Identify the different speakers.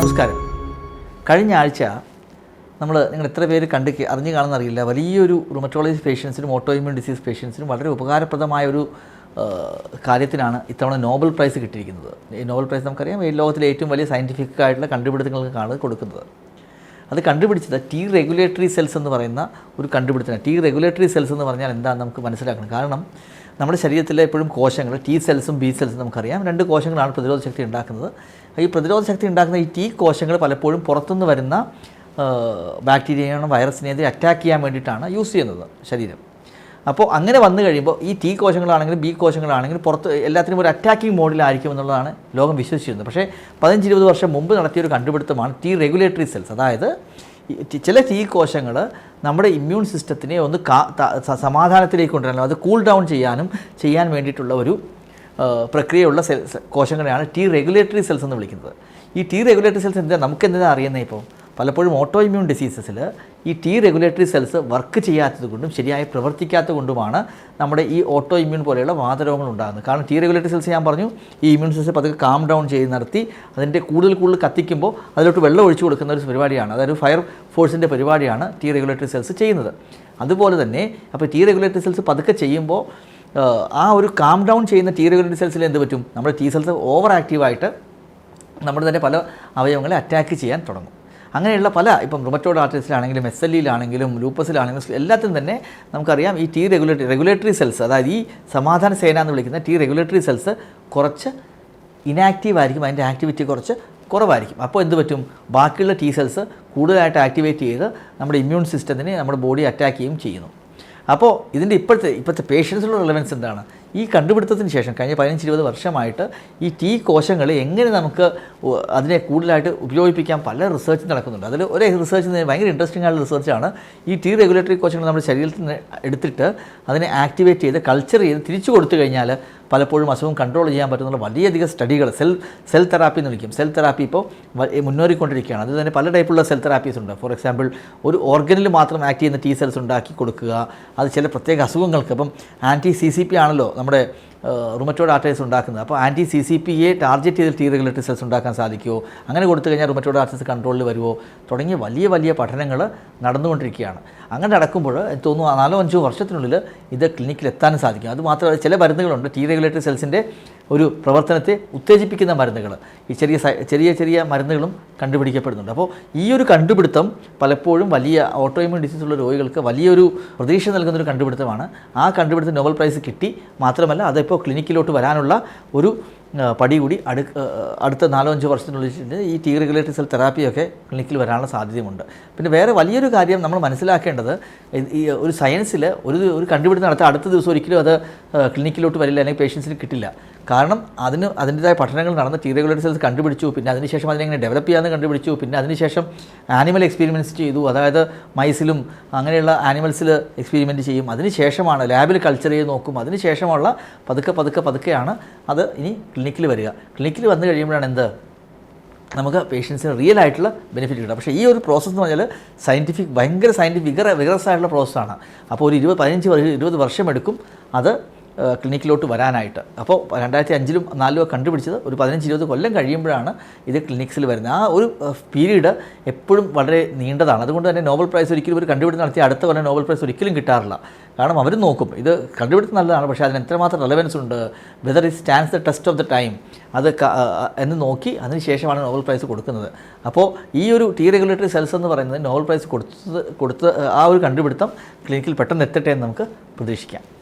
Speaker 1: നമസ്കാരം. കഴിഞ്ഞ ആഴ്ച നമ്മൾ നിങ്ങൾ എത്ര പേര് കണ്ടു അറിഞ്ഞു കാണുന്ന അറിയില്ല. വലിയൊരു റുമറ്റോളജി പേഷ്യൻസിനും ഓട്ടോയിമ്യൂൺ ഡിസീസ് പേഷ്യൻസിനും വളരെ ഉപകാരപ്രദമായ ഒരു കാര്യത്തിനാണ് ഇത്തവണ നോബൽ പ്രൈസ് കിട്ടിയിരിക്കുന്നത്. ഈ നോബൽ പ്രൈസ് നമുക്കറിയാം ഈ ലോകത്തിലെ ഏറ്റവും വലിയ സയന്റിഫിക് ആയിട്ടുള്ള കണ്ടുപിടുത്തങ്ങൾക്കാണ് കൊടുക്കുന്നത്. അത് കണ്ടുപിടിച്ചത് ടി റെഗുലേറ്ററി സെൽസ് എന്ന് പറയുന്ന ഒരു കണ്ടുപിടുത്തമാണ്. ടി റെഗുലേറ്ററി സെൽസ് എന്ന് പറഞ്ഞാൽ എന്താണെന്ന് നമുക്ക് മനസ്സിലാക്കണം. കാരണം നമ്മുടെ ശരീരത്തിലെ എപ്പോഴും കോശങ്ങൾ ടി സെൽസും ബി സെൽസും നമുക്കറിയാം. രണ്ട് കോശങ്ങളാണ് പ്രതിരോധ ശക്തി ഉണ്ടാക്കുന്നത്. ഈ പ്രതിരോധ ശക്തി ഉണ്ടാക്കുന്ന ഈ ടി കോശങ്ങൾ പലപ്പോഴും പുറത്തുനിന്ന് വരുന്ന ബാക്ടീരിയയാണ് വൈറസിനെതിരെ അറ്റാക്ക് ചെയ്യാൻ വേണ്ടിയിട്ടാണ് യൂസ് ചെയ്യുന്നത് ശരീരം. അപ്പോൾ അങ്ങനെ വന്നു കഴിയുമ്പോൾ ഈ ടി കോശങ്ങളാണെങ്കിലും ബി കോശങ്ങളാണെങ്കിലും പുറത്ത് എല്ലാത്തിനും ഒരു അറ്റാക്കിംഗ് മോഡിലായിരിക്കും എന്നുള്ളതാണ് ലോകം വിശ്വസിച്ചിരുന്നത്. പക്ഷേ പതിനഞ്ച് ഇരുപത് വർഷം മുമ്പ് നടത്തിയ ഒരു കണ്ടുപിടുത്തമാണ് ടി റെഗുലേറ്ററി സെൽസ് അതായത് ചില ടി കോശങ്ങൾ നമ്മുടെ ഇമ്മ്യൂൺ സിസ്റ്റത്തിനെ ഒന്ന് കാ സമാധാനത്തിലേക്ക് കൊണ്ടുവരാനും അത് കൂൾ ഡൗൺ ചെയ്യാനും ചെയ്യാൻ വേണ്ടിയിട്ടുള്ള ഒരു പ്രക്രിയയുള്ള സെൽസ് കോശങ്ങളെയാണ് ടി റെഗുലേറ്ററി സെൽസ് എന്ന് വിളിക്കുന്നത്. ഈ ടി റെഗുലേറ്ററി സെൽസ് എന്താ നമുക്ക് എന്താ അറിയുന്നത് ഇപ്പോൾ പലപ്പോഴും ഓട്ടോ ഇമ്മ്യൂൺ ഡിസീസസിൽ ഈ ടി റെഗുലേറ്ററി സെൽസ് വർക്ക് ചെയ്യാത്തത് കൊണ്ടും ശരിയായി പ്രവർത്തിക്കാത്തത് കൊണ്ടുമാണ് നമ്മുടെ ഈ ഓട്ടോ ഇമ്മ്യൂൺ പോലെയുള്ള വാതരോഗങ്ങൾ ഉണ്ടാകുന്നത്. കാരണം ടി റെഗുലേറ്ററി സെൽസ് ഞാൻ പറഞ്ഞു ഈ ഇമ്മ്യൂൺ സെൽസ് പതുക്കെ കാം ഡൗൺ ചെയ്ത് നടത്തി അതിന്റെ കൂടുതൽ കൂടുതൽ കത്തിക്കുമ്പോൾ അതിലോട്ട് വെള്ളം ഒഴിച്ചു കൊടുക്കുന്ന ഒരു പരിപാടിയാണ് അതായത് ഫയർ ഫോഴ്സിന്റെ പരിപാടിയാണ് ടി റെഗുലേറ്ററി സെൽസ് ചെയ്യുന്നത്. അതുപോലെ തന്നെ അപ്പോൾ ടി റെഗുലേറ്ററി സെൽസ് പതുക്കെ ചെയ്യുമ്പോൾ ആ ഒരു കാം ഡൗൺ ചെയ്യുന്ന ടി റെഗുലേറ്ററി സെൽസിൽ എന്ത് പറ്റും? നമ്മുടെ ടി സെൽസ് ഓവർ ആക്റ്റീവായിട്ട് നമ്മുടെ തന്നെ പല അവയവങ്ങളെ അറ്റാക്ക് ചെയ്യാൻ തുടങ്ങും. അങ്ങനെയുള്ള പല ഇപ്പം റുമറ്റോഡ് ആർട്ടിസിലാണെങ്കിലും എസ് എൽ ഇയിലാണെങ്കിലും ലൂപ്പസിലാണെങ്കിലും എല്ലാത്തിനും തന്നെ നമുക്കറിയാം ഈ ടി റെഗുലേറ്ററി റെഗുലേറ്ററി സെൽസ് അതായത് ഈ സമാധാന സേന എന്ന് വിളിക്കുന്ന ടി റെഗുലേറ്ററി സെൽസ് കുറച്ച് ഇനാക്റ്റീവ് ആയിരിക്കും അതിന്റെ ആക്ടിവിറ്റി കുറച്ച് കുറവായിരിക്കും. അപ്പോൾ എന്ത് പറ്റും? ബാക്കിയുള്ള ടി സെൽസ് കൂടുതലായിട്ട് ആക്ടിവേറ്റ് ചെയ്ത് നമ്മുടെ ഇമ്മ്യൂൺ സിസ്റ്റത്തിനെ നമ്മുടെ ബോഡി അറ്റാക്ക് ചെയ്യുകയും ചെയ്യുന്നു. അപ്പോൾ ഇതിന്റെ ഇപ്പോഴത്തെ ഇപ്പോഴത്തെ പേഷ്യൻസിലുള്ള റിലവൻസ് എന്താണ്? ഈ കണ്ടുപിടുത്തത്തിന് ശേഷം കഴിഞ്ഞ പതിനഞ്ച് ഇരുപത് വർഷമായിട്ട് ഈ ടീ കോശങ്ങൾ എങ്ങനെ നമുക്ക് അതിനെ കൂടുതലായിട്ട് ഉപയോഗിപ്പിക്കാൻ പല റിസർച്ച് നടക്കുന്നുണ്ട്. അതിൽ ഒരു റിസർച്ച് ഭയങ്കര ഇൻട്രസ്റ്റിംഗ് ആയിട്ടുള്ള റിസർച്ചാണ് ഈ ടീ റെഗുലേറ്ററി കോശങ്ങൾ നമ്മുടെ ശരീരത്തിൽ നിന്ന് എടുത്തിട്ട് അതിനെ ആക്ടിവേറ്റ് ചെയ്ത് കൾച്ചർ ചെയ്ത് തിരിച്ചു കൊടുത്തു കഴിഞ്ഞാൽ പലപ്പോഴും അസുഖം കൺട്രോൾ ചെയ്യാൻ പറ്റുന്ന വലിയധികം സ്റ്റഡികൾ സെൽ സെൽ തെറാപ്പി എന്ന് വിളിക്കും. സെൽ തെറാപ്പി ഇപ്പോൾ മുന്നേറിക്കൊണ്ടിരിക്കുകയാണ്. അതിൽ തന്നെ പല ടൈപ്പുള്ള സെൽ തെറാപ്പീസ് ഉണ്ട്. ഫോർ എക്സാമ്പിൾ ഒരു ഓർഗനിൽ മാത്രം ആക്ട് ചെയ്യുന്ന ടി സെൽസ് ഉണ്ടാക്കി കൊടുക്കുക. അത് ചില പ്രത്യേക അസുഖങ്ങൾക്ക്. അപ്പം ആന്റി സി സി പി ആണല്ലോ നമ്മുടെ റുമറ്റോഡ് ആർട്ടേഴ്സ് ഉണ്ടാക്കുന്നത്. അപ്പോൾ ആന്റി സി സി പിയെ ടാർഗറ്റ് ചെയ്ത് ടി സെൽസ് ഉണ്ടാക്കാൻ സാധിക്കുമോ അങ്ങനെ കൊടുത്തു കഴിഞ്ഞാൽ റുമറ്റോഡ് ആർട്ടൈസ് കൺട്രോളിൽ വരുമോ തുടങ്ങിയ വലിയ വലിയ പഠനങ്ങൾ നടന്നുകൊണ്ടിരിക്കുകയാണ്. അങ്ങനെ നടക്കുമ്പോൾ എനിക്ക് തോന്നുന്നു നാലോ അഞ്ചോ വർഷത്തിനുള്ളിൽ ഇത് ക്ലിനിക്കിൽ എത്താനും സാധിക്കും. അതുമാത്രമല്ല ചില മരുന്നുകളുണ്ട് ടി റെഗുലേറ്ററി സെൽസിന്റെ ഒരു പ്രവർത്തനത്തെ ഉത്തേജിപ്പിക്കുന്ന മരുന്നുകൾ. ഈ ചെറിയ ചെറിയ ചെറിയ മരുന്നുകളും കണ്ടുപിടിക്കപ്പെടുന്നുണ്ട്. അപ്പോൾ ഈ ഒരു കണ്ടുപിടുത്തം പലപ്പോഴും വലിയ ഓട്ടോ ഇമ്യൂൺ ഡിസീസ് ഉള്ള രോഗികൾക്ക് വലിയൊരു പ്രതീക്ഷ നൽകുന്ന ഒരു കണ്ടുപിടുത്തമാണ്. ആ കണ്ടുപിടുത്തം നോബൽ പ്രൈസ് കിട്ടി. മാത്രമല്ല അതിപ്പോൾ ക്ലിനിക്കിലോട്ട് വരാനുള്ള ഒരു പടി കൂടി അടു അടുത്ത നാലോ അഞ്ചോ വർഷത്തിനുള്ളിൽ ഈ ടി റെഗുലേറ്ററി സെൽ തെറാപ്പിയൊക്കെ ക്ലിനിക്കിൽ വരാനുള്ള സാധ്യതയുണ്ട് പിന്നെ വേറെ വലിയൊരു കാര്യം നമ്മൾ മനസ്സിലാക്കേണ്ടത് ഈ ഒരു സയൻസിൽ ഒരു ഒരു കണ്ടുപിടുത്തം നടത്താൻ അടുത്ത ദിവസം ഒരിക്കലും അത് ക്ലിനിക്കിലോട്ട് വരില്ല അല്ലെങ്കിൽ പേഷ്യൻസിന് കിട്ടില്ല. കാരണം അതിന് അതിന്റെതായ പഠനങ്ങൾ നടന്ന് ടി റെഗുലേറ്ററി സെൽസ് കണ്ടുപിടിച്ചു പിന്നെ അതിനുശേഷം അതിനെങ്ങനെ ഡെവലപ്പ് ചെയ്യാമെന്ന് കണ്ടുപിടിച്ചു പിന്നെ അതിനുശേഷം ആനിമൽ എക്സ്പീരിമെന്റ്സ് ചെയ്തു. അതായത് മൈസിലും അങ്ങനെയുള്ള ആനിമൽസിൽ എക്സ്പീരിമെന്റ് ചെയ്യും. അതിനുശേഷമാണ് ലാബിൽ കൾച്ചർ ചെയ്ത് നോക്കും. അതിനുശേഷമുള്ള പതുക്കെ പതുക്കെ പതുക്കെയാണ് അത് ഇനി ക്ലിനിക്കിൽ വരിക. ക്ലിനിക്കിൽ വന്നു കഴിയുമ്പോഴാണ് എന്ത്? നമുക്ക് പേഷ്യൻസിന് റിയൽ ആയിട്ടുള്ള ബെനിഫിറ്റ് കിട്ടുക. പക്ഷേ ഈ ഒരു പ്രോസസ്സ് എന്ന് പറഞ്ഞാൽ സയന്റിഫിക് ഭയങ്കര സയന്റിഫിക് വിഗറ വിഗറസ് ആയിട്ടുള്ള പ്രോസസ്സാണ് അപ്പോൾ ഒരു ഇരുപത് പതിനഞ്ച് വർഷം ഇരുപത് വർഷം എടുക്കും. അത് ക്ലിനിക്കിലോട്ട് വരാനായിട്ട്. അപ്പോൾ രണ്ടായിരത്തി അഞ്ചിലും നാലിലും കണ്ടുപിടിച്ചത് ഒരു പതിനഞ്ച് ഇരുപത് കൊല്ലം കഴിയുമ്പോഴാണ് ഇത് ക്ലിനിക്സിൽ വരുന്നത്. ആ ഒരു പീരീഡ് എപ്പോഴും വളരെ നീണ്ടതാണ്. അതുകൊണ്ട് തന്നെ നോബൽ പ്രൈസ് ഒരിക്കലും ഒരു കണ്ടുപിടുത്തം നടത്തി അടുത്ത കൊല്ലം നോബൽ പ്രൈസ് ഒരിക്കലും കിട്ടാറില്ല. കാരണം അവർ നോക്കും ഇത് കണ്ടുപിടുത്തം നല്ലതാണ് പക്ഷേ അതിന് എത്രമാത്രം റെലവൻസ് ഉണ്ട്? Whether is stands the test of the time അത് എന്ന് നോക്കി അതിന് ശേഷമാണ് നോബൽ പ്രൈസ് കൊടുക്കുന്നത്. അപ്പോൾ ഈ ഒരു ടി റെഗുലേറ്ററി സെൽസ് എന്ന് പറയുന്നത് നോബൽ പ്രൈസ് കൊടുത്തത് കൊടുത്ത് ആ ഒരു കണ്ടുപിടുത്തം ക്ലിനിക്കിൽ പെട്ടെന്ന് എത്തട്ടെ എന്ന് നമുക്ക് പ്രതീക്ഷിക്കാം.